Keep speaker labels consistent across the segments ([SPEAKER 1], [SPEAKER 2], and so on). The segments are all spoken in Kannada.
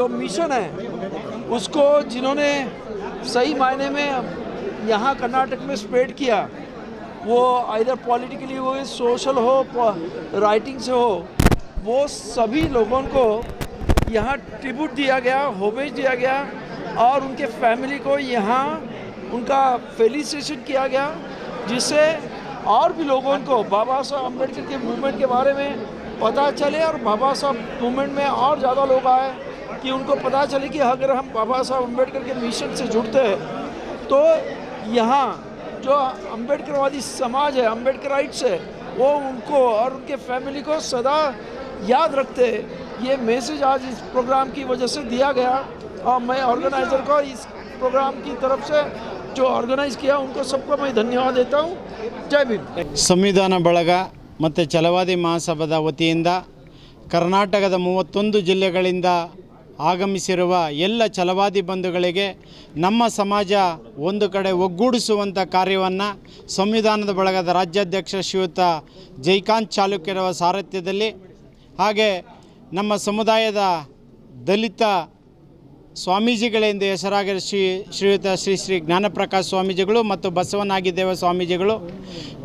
[SPEAKER 1] जनरेशन है, उसको जिन्होंने सही मायने में यहाँ कर्नाटक में स्प्रेड किया, वो आइधर पॉलिटिकली हो सोशल हो राइटिंग से हो, वो सभी लोगों को यहाँ ट्रिब्यूट दिया गया होमेज दिया गया, और उनके फैमिली को यहाँ उनका फेलिसिटेशन किया गया, जिससे और भी लोगों को बाबा साहब अंबेडकर के मूवमेंट के बारे में पता चले और बाबा साहब मूवमेंट में और ज़्यादा लोग आए। कि उनको पता चले कि अगर हम बाबा साहब अम्बेडकर के मिशन से जुड़ते हैं तो यहाँ जो अम्बेडकरवादी समाज है अम्बेडकराइट्स है वो उनको और उनके फैमिली को सदा याद रखते हैं ये मैसेज आज इस प्रोग्राम की वजह से दिया गया और मैं ऑर्गेनाइज़र को इस प्रोग्राम की तरफ से जो ऑर्गेनाइज किया उनको सबको मैं धन्यवाद देता हूँ जय भीम
[SPEAKER 2] ಸಂವಿಧಾನ ಬಳಗ ಮತ್ತು ಛಲವಾದಿ ಮಹಾಸಭಾದ ವತಿಯಿಂದ ಕರ್ನಾಟಕದ ಮೂವತ್ತೊಂದು ಜಿಲ್ಲೆಗಳಿಂದ ಆಗಮಿಸಿರುವ ಎಲ್ಲ ಛಲವಾದಿ ಬಂಧುಗಳಿಗೆ ನಮ್ಮ ಸಮಾಜ ಒಂದು ಕಡೆ ಒಗ್ಗೂಡಿಸುವಂಥ ಕಾರ್ಯವನ್ನು ಸಂವಿಧಾನದ ಬಳಗದ ರಾಜ್ಯಾಧ್ಯಕ್ಷ ಶ್ರೀಯುತ ಜೈಕಾಂತ್ ಚಾಲುಕ್ಯರವ ಸಾರಥ್ಯದಲ್ಲಿ ಹಾಗೆ ನಮ್ಮ ಸಮುದಾಯದ ದಲಿತ ಸ್ವಾಮೀಜಿಗಳೆಂದು ಹೆಸರಾಗಿರೋ ಶ್ರೀ ಶ್ರೀಯುತ ಶ್ರೀ ಶ್ರೀ ಜ್ಞಾನಪ್ರಕಾಶ್ ಸ್ವಾಮೀಜಿಗಳು ಮತ್ತು ಬಸವನಾಗಿದ್ದೇವ ಸ್ವಾಮೀಜಿಗಳು.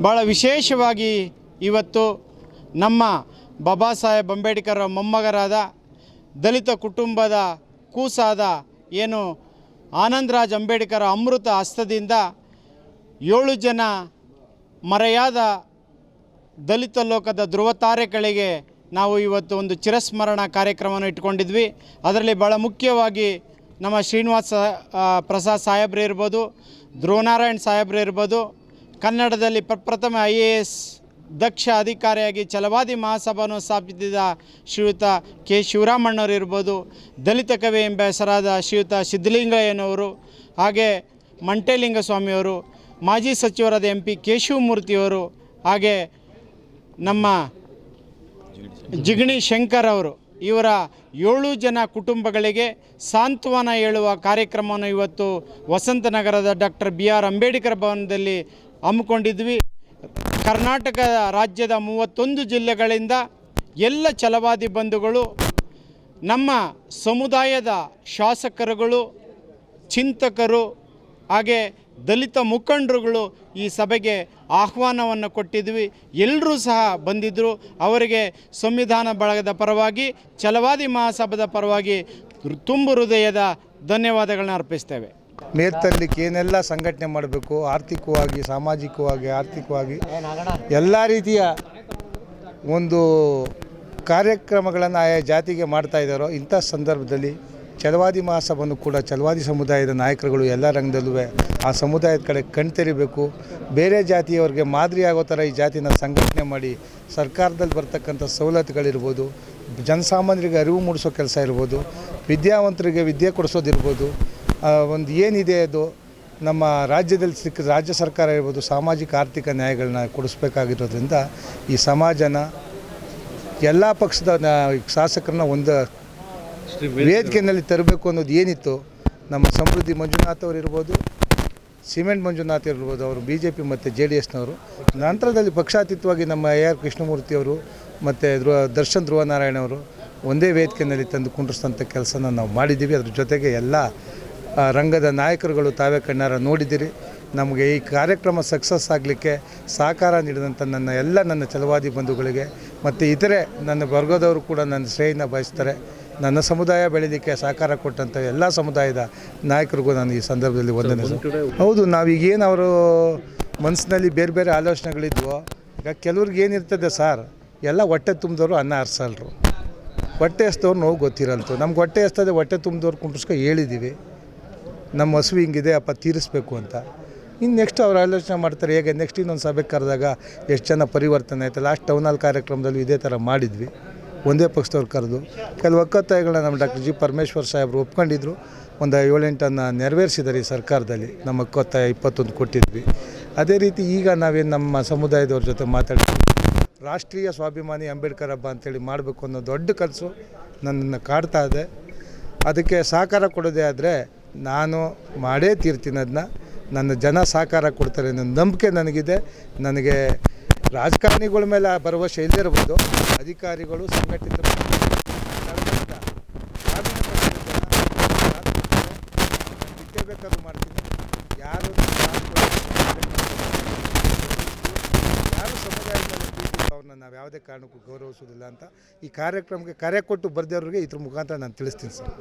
[SPEAKER 2] ಭಾಳ ವಿಶೇಷವಾಗಿ ಇವತ್ತು ನಮ್ಮ ಬಾಬಾ ಸಾಹೇಬ್ ಅಂಬೇಡ್ಕರ್ ಮೊಮ್ಮಗರಾದ ದಲಿತ ಕುಟುಂಬದ ಕೂಸಾದ ಏನು ಆನಂದರಾಜ್ ಅಂಬೇಡ್ಕರ್ ಅಮೃತ ಹಸ್ತದಿಂದ ಏಳು ಜನ ಮರೆಯಾದ ದಲಿತ ಲೋಕದ ಧ್ರುವತಾರೆಗಳಿಗೆ ನಾವು ಇವತ್ತು ಒಂದು ಚಿರಸ್ಮರಣ ಕಾರ್ಯಕ್ರಮವನ್ನು ಇಟ್ಕೊಂಡಿದ್ವಿ. ಅದರಲ್ಲಿ ಭಾಳ ಮುಖ್ಯವಾಗಿ ನಮ್ಮ ಶ್ರೀನಿವಾಸ ಪ್ರಸಾದ್ ಸಾಹೇಬ್ರು ಇರ್ಬೋದು, ಧ್ರುವನಾರಾಯಣ್ ಸಾಹೇಬ್ರು ಇರ್ಬೋದು, ಕನ್ನಡದಲ್ಲಿ ಪ್ರಪ್ರಥಮ ಐ ಎ ಎಸ್ ದಕ್ಷ ಅಧಿಕಾರಿಯಾಗಿ ಛಲವಾದಿ ಮಹಾಸಭಾವನ್ನು ಸ್ಥಾಪಿಸಿದ ಶ್ರೀಯುತ ಕೆ. ಶಿವರಾಮಣ್ಣವರು ಇರ್ಬೋದು, ದಲಿತ ಕವಿ ಎಂಬ ಹೆಸರಾದ ಶ್ರೀಯುತ ಸಿದ್ಧಲಿಂಗಯ್ಯನವರು, ಹಾಗೆ ಮಂಟೇಲಿಂಗ ಸ್ವಾಮಿಯವರು ಮಾಜಿ ಸಚಿವರಾದ ಎಂ ಪಿ ಕೇಶವಮೂರ್ತಿಯವರು, ಹಾಗೆ ನಮ್ಮ ಜಿಗಣಿ ಶಂಕರ್ ಅವರು ಇವರ ಏಳು ಜನ ಕುಟುಂಬಗಳಿಗೆ ಸಾಂತ್ವನ ಹೇಳುವ ಕಾರ್ಯಕ್ರಮವನ್ನು ಇವತ್ತು ವಸಂತನಗರದ ಡಾಕ್ಟರ್ ಬಿ ಆರ್ ಅಂಬೇಡ್ಕರ್ ಭವನದಲ್ಲಿ ಹಮ್ಮಿಕೊಂಡಿದ್ವಿ. ಕರ್ನಾಟಕ ರಾಜ್ಯದ ಮೂವತ್ತೊಂದು ಜಿಲ್ಲೆಗಳಿಂದ ಎಲ್ಲ ಛಲವಾದಿ ಬಂಧುಗಳು, ನಮ್ಮ ಸಮುದಾಯದ ಶಾಸಕರುಗಳು, ಚಿಂತಕರು, ಹಾಗೆ ದಲಿತ ಮುಖಂಡರುಗಳು ಈ ಸಭೆಗೆ ಆಹ್ವಾನವನ್ನು ಕೊಟ್ಟಿದ್ವಿ. ಎಲ್ಲರೂ ಸಹ ಬಂದಿದ್ದರು ಅವರಿಗೆ ಸಂವಿಧಾನ ಬಳಗದ ಪರವಾಗಿ, ಛಲವಾದಿ ಮಹಾಸಭಾದ ಪರವಾಗಿ ತುಂಬು ಹೃದಯದ ಧನ್ಯವಾದಗಳನ್ನ ಅರ್ಪಿಸ್ತೇವೆ.
[SPEAKER 3] ಮೇಲ್ತರಲಿಕ್ಕೆ ಏನೆಲ್ಲ ಸಂಘಟನೆ ಮಾಡಬೇಕು, ಆರ್ಥಿಕವಾಗಿ, ಸಾಮಾಜಿಕವಾಗಿ, ಆರ್ಥಿಕವಾಗಿ, ಎಲ್ಲ ರೀತಿಯ ಒಂದು ಕಾರ್ಯಕ್ರಮಗಳನ್ನು ಆಯಾ ಜಾತಿಗೆ ಮಾಡ್ತಾ ಇದ್ದಾರೋ, ಇಂಥ ಸಂದರ್ಭದಲ್ಲಿ ಚಲವಾದಿ ಮಹಾಸಭನ್ನು ಕೂಡ ಚಲವಾದಿ ಸಮುದಾಯದ ನಾಯಕರುಗಳು ಎಲ್ಲ ರಂಗದಲ್ಲೂ ಆ ಸಮುದಾಯದ ಕಡೆ ಕಣ್ತೆರಿಬೇಕು ಬೇರೆ ಜಾತಿಯವರಿಗೆ ಮಾದರಿ ಆಗೋ ಥರ ಈ ಜಾತಿನ ಸಂಘಟನೆ ಮಾಡಿ ಸರ್ಕಾರದಲ್ಲಿ ಬರ್ತಕ್ಕಂಥ ಸವಲತ್ತುಗಳಿರ್ಬೋದು, ಜನಸಾಮಾನ್ಯರಿಗೆ ಅರಿವು ಮೂಡಿಸೋ ಕೆಲಸ ಇರ್ಬೋದು, ವಿದ್ಯಾವಂತರಿಗೆ ವಿದ್ಯೆ ಕೊಡಿಸೋದಿರ್ಬೋದು ಒಂದು ಏನಿದೆ ಅದು ನಮ್ಮ ರಾಜ್ಯದಲ್ಲಿ ಸಿಕ್ಕ ರಾಜ್ಯ ಸರ್ಕಾರ ಇರ್ಬೋದು ಸಾಮಾಜಿಕ ಆರ್ಥಿಕ ನ್ಯಾಯಗಳನ್ನ ಕೊಡಿಸ್ಬೇಕಾಗಿರೋದ್ರಿಂದ ಈ ಸಮಾಜನ ಎಲ್ಲ ಪಕ್ಷದ ಶಾಸಕರನ್ನ ಒಂದು ವೇದಿಕೆಯಲ್ಲಿ ತರಬೇಕು ಅನ್ನೋದು ಏನಿತ್ತು ನಮ್ಮ ಸಮೃದ್ಧಿ ಮಂಜುನಾಥ್ ಅವರು ಇರ್ಬೋದು ಸಿಮೆಂಟ್ ಮಂಜುನಾಥ್ ಇರ್ಬೋದು ಅವರು ಬಿ ಜೆ ಪಿ ಮತ್ತು ಜೆ ಡಿ ಎಸ್ನವರು. ನಂತರದಲ್ಲಿ ಪಕ್ಷಾತೀತವಾಗಿ ನಮ್ಮ ಎ ಆರ್ ಕೃಷ್ಣಮೂರ್ತಿ ಅವರು ಮತ್ತು ಧ್ರುವ ದರ್ಶನ್ ಧ್ರುವನಾರಾಯಣ ಅವರು ಒಂದೇ ವೇದಿಕೆಯಲ್ಲಿ ತಂದು ಕುಂಡ್ರಿಸ್ತಂಥ ಕೆಲಸನ ನಾವು ಮಾಡಿದ್ದೀವಿ. ಅದ್ರ ಜೊತೆಗೆ ಎಲ್ಲ ರಂಗದ ನಾಯಕರುಗಳು ತಾವೇ ಕಣ್ಣಾರ ನೋಡಿದ್ದೀರಿ. ನಮಗೆ ಈ ಕಾರ್ಯಕ್ರಮ ಸಕ್ಸಸ್ ಆಗಲಿಕ್ಕೆ ಸಹಕಾರ ನೀಡಿದಂಥ ನನ್ನ ಎಲ್ಲ ನನ್ನ ಚಲವಾದಿ ಬಂಧುಗಳಿಗೆ ಮತ್ತು ಇತರೆ ನನ್ನ ವರ್ಗದವರು ಕೂಡ ನನ್ನ ಶ್ರೇಯನ ಬಯಸ್ತಾರೆ. ನನ್ನ ಸಮುದಾಯ ಬೆಳೀಲಿಕ್ಕೆ ಸಹಕಾರ ಕೊಟ್ಟಂಥ ಎಲ್ಲ ಸಮುದಾಯದ ನಾಯಕರಿಗೂ ನಾನು ಈ ಸಂದರ್ಭದಲ್ಲಿ ಒಂದನೇ ಹೌದು ನಾವೀಗೇನು ಅವರು ಮನಸ್ಸಿನಲ್ಲಿ ಬೇರೆ ಬೇರೆ ಆಲೋಚನೆಗಳಿದ್ವು ಈಗ ಕೆಲವ್ರಿಗೆ ಏನಿರ್ತದೆ ಸರ್ ಎಲ್ಲ ಹೊಟ್ಟೆ ತುಂಬಿದವರು ಅನ್ನ ಹರ್ಸಲ್ರು ಹೊಟ್ಟೆ ಹಸ್ದವ್ರು ನೋವು ಗೊತ್ತಿರಲ್ತು. ನಮ್ಗೆ ಹೊಟ್ಟೆ ಹಸ್ತದೆ ಹೊಟ್ಟೆ ತುಂಬಿದವ್ರು ಕುಂಟಿಸ್ಕೊ ಹೇಳಿದ್ದೀವಿ ನಮ್ಮ ಹಸು ಹಿಂಗಿದೆ, ಅಪ್ಪ ತೀರಿಸ್ಬೇಕು ಅಂತ. ಇನ್ನು ನೆಕ್ಸ್ಟ್ ಅವ್ರು ಆಲೋಚನೆ ಮಾಡ್ತಾರೆ, ಹೇಗೆ ನೆಕ್ಸ್ಟ್ ಇನ್ನೊಂದು ಸಭೆಗೆ ಕರೆದಾಗ ಎಷ್ಟು ಜನ ಪರಿವರ್ತನೆ ಆಯಿತು ಲಾಸ್ಟ್ ಟೌನಲ್ ಕಾರ್ಯಕ್ರಮದಲ್ಲೂ ಇದೇ ಥರ ಮಾಡಿದ್ವಿ. ಒಂದೇ ಪಕ್ಷದವ್ರು ಕರೆದು. ಕೆಲವು ಒಕ್ಕತ್ತಾಯಗಳನ್ನ ನಮ್ಮ ಡಾಕ್ಟರ್ ಜಿ ಪರಮೇಶ್ವರ್ ಸಾಹೇಬರು ಒಪ್ಕೊಂಡಿದ್ರು. ಒಂದು ಏಳೆಂಟನ್ನು ನೆರವೇರಿಸಿದ್ದಾರೆ ಈ ಸರ್ಕಾರದಲ್ಲಿ. ನಮ್ಮ ಒಕ್ಕತ್ತಾಯ ಇಪ್ಪತ್ತೊಂದು ಕೊಟ್ಟಿದ್ವಿ. ಅದೇ ರೀತಿ ಈಗ ನಾವೇನು ನಮ್ಮ ಸಮುದಾಯದವ್ರ ಜೊತೆ ಮಾತಾಡ್ತೀವಿ ರಾಷ್ಟ್ರೀಯ ಸ್ವಾಭಿಮಾನಿ ಅಂಬೇಡ್ಕರ್ ಹಬ್ಬ ಅಂತೇಳಿ ಮಾಡಬೇಕು ಅನ್ನೋ ದೊಡ್ಡ ಕನಸು ನನ್ನನ್ನು ಕಾಡ್ತಾ ಇದೆ. ಅದಕ್ಕೆ ಸಹಕಾರ ಕೊಡೋದೇ ಆದರೆ ನಾನು ಮಾಡೇ ತೀರ್ತೀನಿ ಅದನ್ನ ನನ್ನ ಜನ ಸಹಕಾರ ಕೊಡ್ತಾರೆ ಅನ್ನೋ ನಂಬಿಕೆ ನನಗಿದೆ. ನನಗೆ ರಾಜಕಾರಣಿಗಳ ಮೇಲೆ ಭರವಸೆ ಇಲ್ಲದೇ ಇರ್ಬೋದು. ಅಧಿಕಾರಿಗಳು ಸಂಘಟಿತ ಬೇಕಾದ್ರೂ ಮಾಡ್ತೀನಿ ಯಾರು ಯಾರು ಅವ್ರನ್ನ ನಾವು ಯಾವುದೇ ಕಾರಣಕ್ಕೂ ಗೌರವಿಸೋದಿಲ್ಲ ಅಂತ ಈ ಕಾರ್ಯಕ್ರಮಕ್ಕೆ ಕರೆ ಕೊಟ್ಟು ಬರ್ದವ್ರಿಗೆ ಇದ್ರ ಮುಖಾಂತರ ನಾನು ತಿಳಿಸ್ತೀನಿ ಸರ್